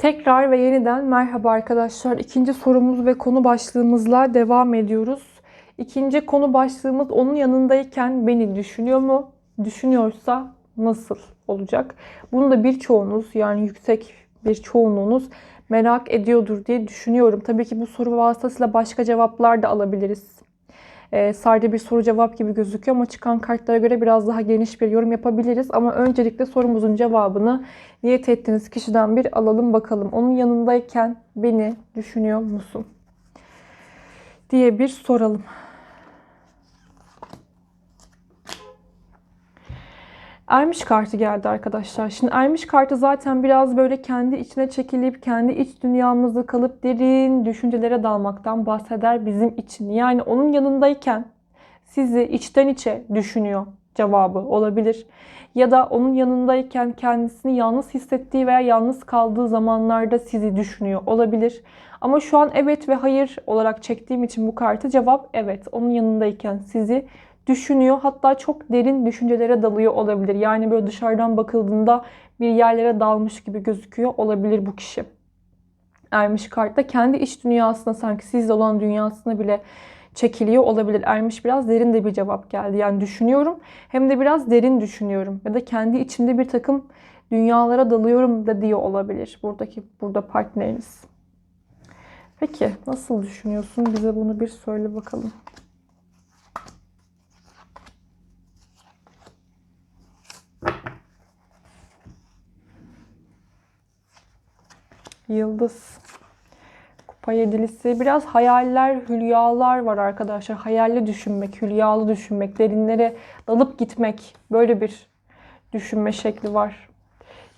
Tekrar ve yeniden merhaba arkadaşlar. İkinci sorumuz ve konu başlığımızla devam ediyoruz. İkinci konu başlığımız onun yanındayken beni düşünüyor mu? Düşünüyorsa nasıl olacak? Bunu da birçoğunuz yani yüksek bir çoğunluğunuz merak ediyordur diye düşünüyorum. Tabii ki bu soru vasıtasıyla başka cevaplar da alabiliriz. Ee, sadece bir soru cevap gibi gözüküyor ama çıkan kartlara göre biraz daha geniş bir yorum yapabiliriz. Ama öncelikle sorumuzun cevabını niyet ettiğiniz kişiden bir alalım bakalım. Onun yanındayken beni düşünüyor musun? diye bir soralım. Ermiş kartı geldi arkadaşlar. Şimdi Ermiş kartı zaten biraz böyle kendi içine çekilip kendi iç dünyamızda kalıp derin düşüncelere dalmaktan bahseder bizim için. Yani onun yanındayken sizi içten içe düşünüyor cevabı olabilir. Ya da onun yanındayken kendisini yalnız hissettiği veya yalnız kaldığı zamanlarda sizi düşünüyor olabilir. Ama şu an evet ve hayır olarak çektiğim için bu kartı cevap evet. Onun yanındayken sizi düşünüyor. Hatta çok derin düşüncelere dalıyor olabilir. Yani böyle dışarıdan bakıldığında bir yerlere dalmış gibi gözüküyor olabilir bu kişi. Ermiş kartta kendi iç dünyasına sanki sizle olan dünyasına bile çekiliyor olabilir. Ermiş biraz derin de bir cevap geldi. Yani düşünüyorum hem de biraz derin düşünüyorum. Ya da kendi içimde bir takım dünyalara dalıyorum da diyor olabilir. Buradaki burada partneriniz. Peki nasıl düşünüyorsun? Bize bunu bir söyle bakalım. Yıldız. Kupa yedilisi. Biraz hayaller, hülyalar var arkadaşlar. Hayalli düşünmek, hülyalı düşünmek, derinlere dalıp gitmek. Böyle bir düşünme şekli var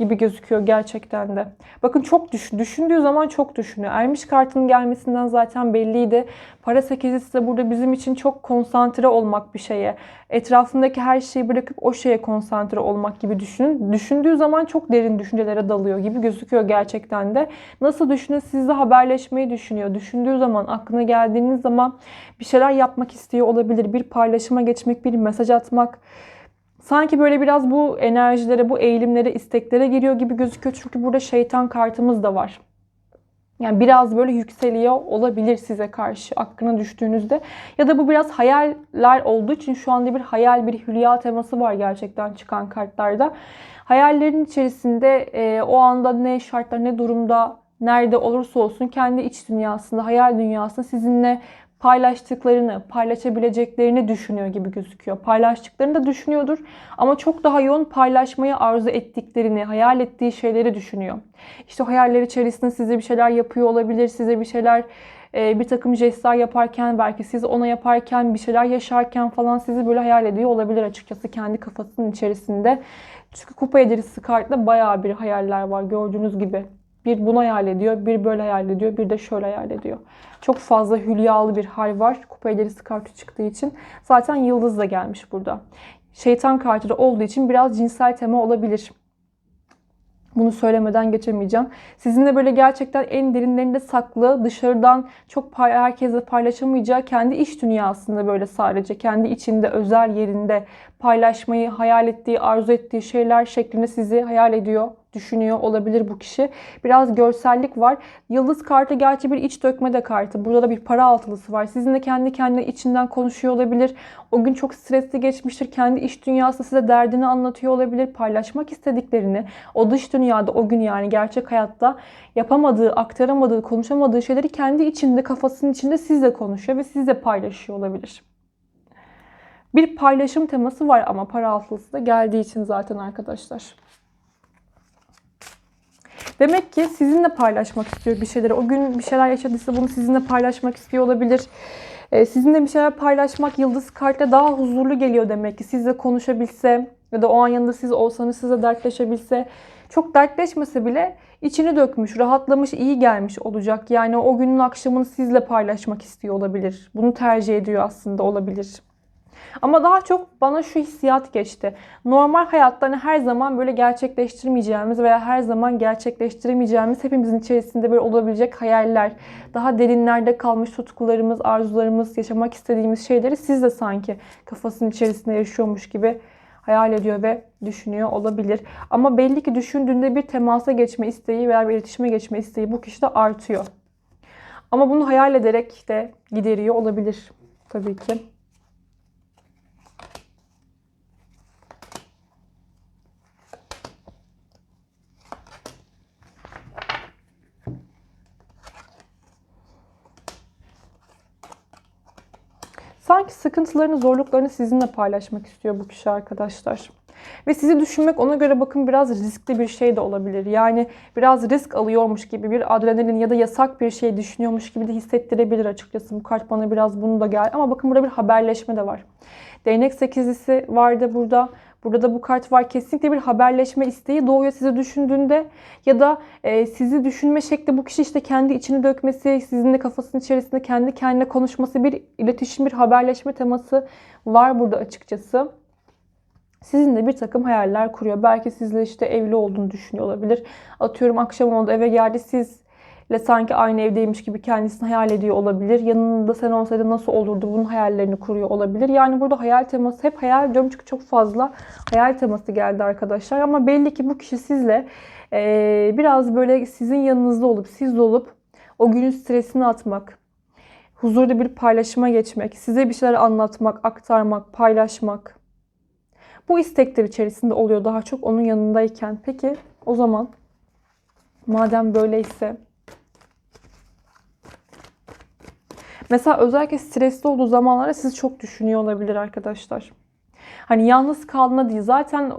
gibi gözüküyor gerçekten de. Bakın çok düşün, düşündüğü zaman çok düşünüyor. Ermiş kartının gelmesinden zaten belliydi. Para sekizisi de burada bizim için çok konsantre olmak bir şeye. Etrafındaki her şeyi bırakıp o şeye konsantre olmak gibi düşünün. Düşündüğü zaman çok derin düşüncelere dalıyor gibi gözüküyor gerçekten de. Nasıl düşünün? Sizle haberleşmeyi düşünüyor. Düşündüğü zaman, aklına geldiğiniz zaman bir şeyler yapmak istiyor olabilir. Bir paylaşıma geçmek, bir mesaj atmak. Sanki böyle biraz bu enerjilere, bu eğilimlere, isteklere giriyor gibi gözüküyor. Çünkü burada şeytan kartımız da var. Yani biraz böyle yükseliyor olabilir size karşı aklına düştüğünüzde. Ya da bu biraz hayaller olduğu için şu anda bir hayal, bir hülya teması var gerçekten çıkan kartlarda. Hayallerin içerisinde e, o anda ne şartlar, ne durumda, nerede olursa olsun kendi iç dünyasında, hayal dünyasında sizinle paylaştıklarını, paylaşabileceklerini düşünüyor gibi gözüküyor. Paylaştıklarını da düşünüyordur ama çok daha yoğun paylaşmayı arzu ettiklerini, hayal ettiği şeyleri düşünüyor. İşte hayaller içerisinde size bir şeyler yapıyor olabilir, size bir şeyler bir takım jestler yaparken, belki siz ona yaparken, bir şeyler yaşarken falan sizi böyle hayal ediyor olabilir açıkçası kendi kafasının içerisinde. Çünkü kupa yedilisi kartında bayağı bir hayaller var gördüğünüz gibi. Bir bunu hayal ediyor, bir böyle hayal ediyor, bir de şöyle hayal ediyor. Çok fazla hülyalı bir hal var. Kupa ilerisi kartı çıktığı için. Zaten yıldız da gelmiş burada. Şeytan kartı da olduğu için biraz cinsel tema olabilir. Bunu söylemeden geçemeyeceğim. Sizinle böyle gerçekten en derinlerinde saklı, dışarıdan çok herkese paylaşamayacağı kendi iş dünyasında böyle sadece kendi içinde özel yerinde paylaşmayı hayal ettiği, arzu ettiği şeyler şeklinde sizi hayal ediyor düşünüyor olabilir bu kişi. Biraz görsellik var. Yıldız kartı gerçi bir iç dökme de kartı. Burada da bir para altılısı var. Sizinle kendi kendine içinden konuşuyor olabilir. O gün çok stresli geçmiştir. Kendi iç dünyası size derdini anlatıyor olabilir. Paylaşmak istediklerini o dış dünyada o gün yani gerçek hayatta yapamadığı, aktaramadığı, konuşamadığı şeyleri kendi içinde, kafasının içinde sizle konuşuyor ve sizle paylaşıyor olabilir. Bir paylaşım teması var ama para altılısı da geldiği için zaten arkadaşlar. Demek ki sizinle paylaşmak istiyor bir şeyleri. O gün bir şeyler yaşadıysa bunu sizinle paylaşmak istiyor olabilir. Ee, sizinle bir şeyler paylaşmak yıldız kartla daha huzurlu geliyor demek ki. Sizle konuşabilse ya da o an yanında siz olsanız size dertleşebilse. Çok dertleşmese bile içini dökmüş, rahatlamış, iyi gelmiş olacak. Yani o günün akşamını sizle paylaşmak istiyor olabilir. Bunu tercih ediyor aslında olabilir. Ama daha çok bana şu hissiyat geçti. Normal hayatta hani her zaman böyle gerçekleştirmeyeceğimiz veya her zaman gerçekleştiremeyeceğimiz hepimizin içerisinde böyle olabilecek hayaller, daha derinlerde kalmış tutkularımız, arzularımız, yaşamak istediğimiz şeyleri siz de sanki kafasının içerisinde yaşıyormuş gibi hayal ediyor ve düşünüyor olabilir. Ama belli ki düşündüğünde bir temasa geçme isteği veya bir iletişime geçme isteği bu kişide artıyor. Ama bunu hayal ederek de gideriyor olabilir tabii ki. Sanki sıkıntılarını, zorluklarını sizinle paylaşmak istiyor bu kişi arkadaşlar. Ve sizi düşünmek ona göre bakın biraz riskli bir şey de olabilir. Yani biraz risk alıyormuş gibi bir adrenalin ya da yasak bir şey düşünüyormuş gibi de hissettirebilir açıkçası. Bu kart bana biraz bunu da gel. Ama bakın burada bir haberleşme de var. Değnek sekizlisi vardı burada. Burada da bu kart var. Kesinlikle bir haberleşme isteği doğuyor sizi düşündüğünde ya da e, sizi düşünme şekli bu kişi işte kendi içini dökmesi, sizinle kafasının içerisinde kendi kendine konuşması, bir iletişim, bir haberleşme teması var burada açıkçası. Sizinle bir takım hayaller kuruyor. Belki sizle işte evli olduğunu düşünüyor olabilir. Atıyorum akşam oldu eve geldi sizle sanki aynı evdeymiş gibi kendisini hayal ediyor olabilir. Yanında sen olsaydın nasıl olurdu bunun hayallerini kuruyor olabilir. Yani burada hayal teması hep hayal diyorum çünkü çok fazla hayal teması geldi arkadaşlar. Ama belli ki bu kişi sizle e, biraz böyle sizin yanınızda olup siz olup o günün stresini atmak, huzurlu bir paylaşıma geçmek, size bir şeyler anlatmak, aktarmak, paylaşmak bu istekler içerisinde oluyor daha çok onun yanındayken. Peki o zaman madem böyleyse mesela özellikle stresli olduğu zamanlarda sizi çok düşünüyor olabilir arkadaşlar. Hani yalnız kaldığında değil zaten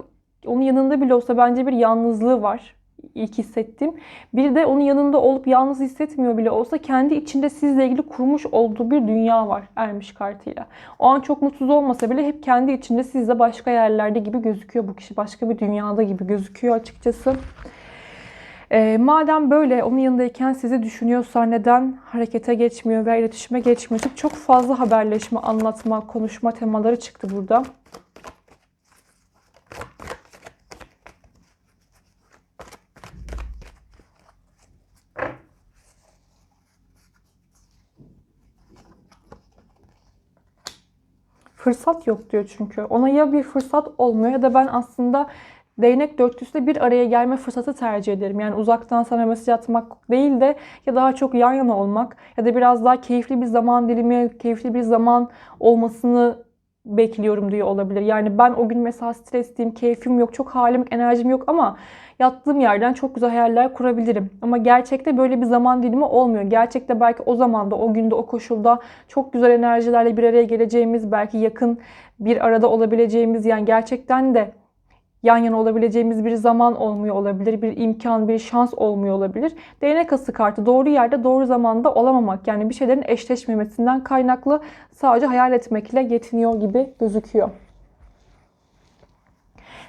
onun yanında bile olsa bence bir yalnızlığı var ilk hissettiğim. Bir de onun yanında olup yalnız hissetmiyor bile olsa kendi içinde sizle ilgili kurmuş olduğu bir dünya var ermiş kartıyla. O an çok mutsuz olmasa bile hep kendi içinde sizle başka yerlerde gibi gözüküyor bu kişi. Başka bir dünyada gibi gözüküyor açıkçası. E, madem böyle onun yanındayken sizi düşünüyorsa neden harekete geçmiyor veya iletişime geçmiyor? Çok fazla haberleşme, anlatma, konuşma temaları çıktı burada. Fırsat yok diyor çünkü. Ona ya bir fırsat olmuyor ya da ben aslında değnek dörtlüsüyle bir araya gelme fırsatı tercih ederim. Yani uzaktan sana mesaj atmak değil de ya daha çok yan yana olmak ya da biraz daha keyifli bir zaman dilimi, keyifli bir zaman olmasını bekliyorum diyor olabilir. Yani ben o gün mesela stresliyim, keyfim yok, çok halim, enerjim yok ama yattığım yerden çok güzel hayaller kurabilirim. Ama gerçekte böyle bir zaman dilimi olmuyor. Gerçekte belki o zamanda, o günde, o koşulda çok güzel enerjilerle bir araya geleceğimiz, belki yakın bir arada olabileceğimiz yani gerçekten de yan yana olabileceğimiz bir zaman olmuyor olabilir, bir imkan, bir şans olmuyor olabilir. Değnek ası kartı doğru yerde doğru zamanda olamamak yani bir şeylerin eşleşmemesinden kaynaklı sadece hayal etmekle yetiniyor gibi gözüküyor.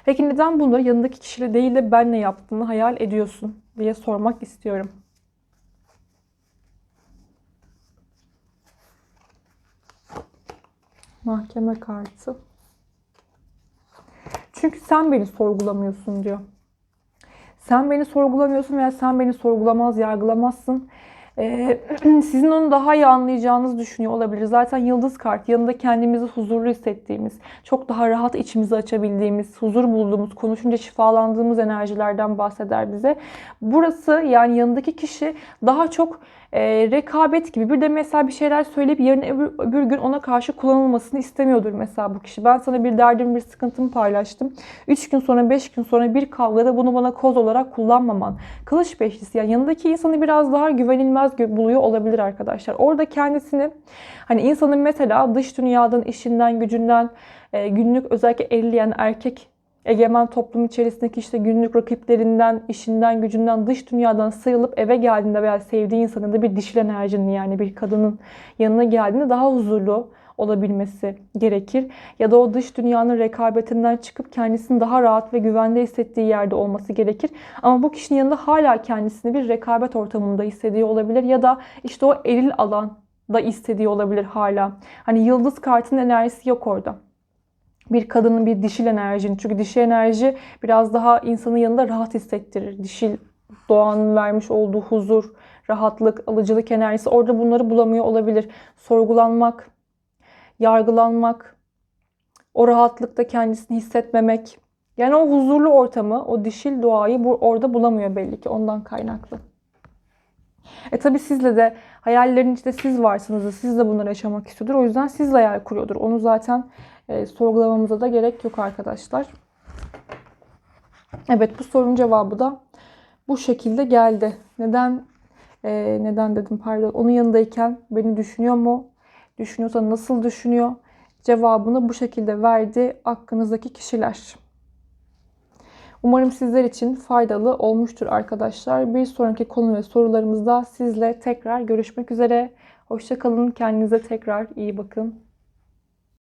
Peki neden bunları yanındaki kişiyle değil de benle yaptığını hayal ediyorsun diye sormak istiyorum. Mahkeme kartı. Çünkü sen beni sorgulamıyorsun diyor. Sen beni sorgulamıyorsun veya sen beni sorgulamaz, yargılamazsın. Ee, sizin onu daha iyi anlayacağınızı düşünüyor olabilir. Zaten yıldız kart yanında kendimizi huzurlu hissettiğimiz, çok daha rahat içimizi açabildiğimiz, huzur bulduğumuz, konuşunca şifalandığımız enerjilerden bahseder bize. Burası yani yanındaki kişi daha çok e, rekabet gibi. Bir de mesela bir şeyler söyleyip yarın öbür, öbür gün ona karşı kullanılmasını istemiyordur mesela bu kişi. Ben sana bir derdim, bir sıkıntımı paylaştım. 3 gün sonra, 5 gün sonra bir kavgada bunu bana koz olarak kullanmaman. Kılıç beşlisi yani yanındaki insanı biraz daha güvenilmez buluyor olabilir arkadaşlar. Orada kendisini hani insanın mesela dış dünyadan, işinden, gücünden, e, günlük özellikle elleyen erkek egemen toplum içerisindeki işte günlük rakiplerinden, işinden, gücünden, dış dünyadan sıyrılıp eve geldiğinde veya sevdiği insanın da bir dişil enerjinin yani bir kadının yanına geldiğinde daha huzurlu olabilmesi gerekir. Ya da o dış dünyanın rekabetinden çıkıp kendisini daha rahat ve güvende hissettiği yerde olması gerekir. Ama bu kişinin yanında hala kendisini bir rekabet ortamında hissediyor olabilir ya da işte o eril alan da istediği olabilir hala. Hani yıldız kartının enerjisi yok orada bir kadının bir dişil enerjini. Çünkü dişil enerji biraz daha insanın yanında rahat hissettirir. Dişil doğanın vermiş olduğu huzur, rahatlık, alıcılık enerjisi orada bunları bulamıyor olabilir. Sorgulanmak, yargılanmak, o rahatlıkta kendisini hissetmemek. Yani o huzurlu ortamı, o dişil doğayı bu, orada bulamıyor belli ki ondan kaynaklı. E tabi sizle de hayallerin içinde siz varsınız da siz de bunları yaşamak istiyordur. O yüzden sizle hayal kuruyordur. Onu zaten e, sorgulamamıza da gerek yok arkadaşlar. Evet bu sorunun cevabı da bu şekilde geldi. Neden e, neden dedim pardon. Onun yanındayken beni düşünüyor mu? Düşünüyorsa nasıl düşünüyor? Cevabını bu şekilde verdi aklınızdaki kişiler. Umarım sizler için faydalı olmuştur arkadaşlar. Bir sonraki konu ve sorularımızda sizle tekrar görüşmek üzere. Hoşçakalın. Kendinize tekrar iyi bakın.